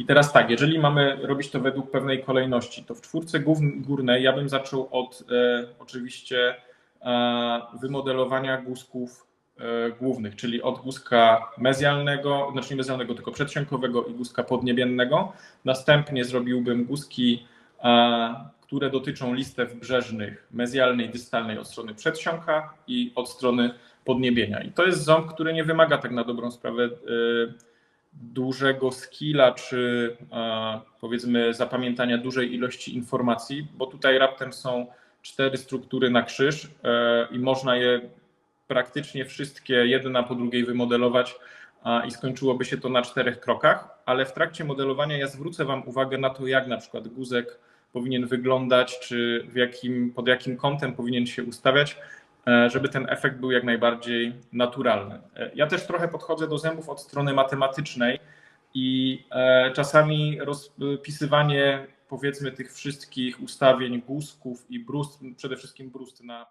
I teraz tak, jeżeli mamy robić to według pewnej kolejności, to w czwórce górnej ja bym zaczął od e, oczywiście e, wymodelowania guzków e, głównych, czyli od guzka mezjalnego, znaczy nie mezjalnego, tylko przedsionkowego i guzka podniebiennego. Następnie zrobiłbym guzki, e, które dotyczą listew brzeżnych mezjalnej, dystalnej od strony przedsionka i od strony podniebienia. I to jest ząb, który nie wymaga tak na dobrą sprawę e, dużego skilla, czy e, powiedzmy zapamiętania dużej ilości informacji, bo tutaj raptem są cztery struktury na krzyż e, i można je praktycznie wszystkie jedna po drugiej wymodelować i skończyłoby się to na czterech krokach, ale w trakcie modelowania ja zwrócę Wam uwagę na to, jak na przykład guzek powinien wyglądać, czy w jakim, pod jakim kątem powinien się ustawiać, żeby ten efekt był jak najbardziej naturalny. E, Ja też trochę podchodzę do zębów od strony matematycznej i e, czasami rozpisywanie powiedzmy tych wszystkich ustawień guzków i brust, przede wszystkim brust na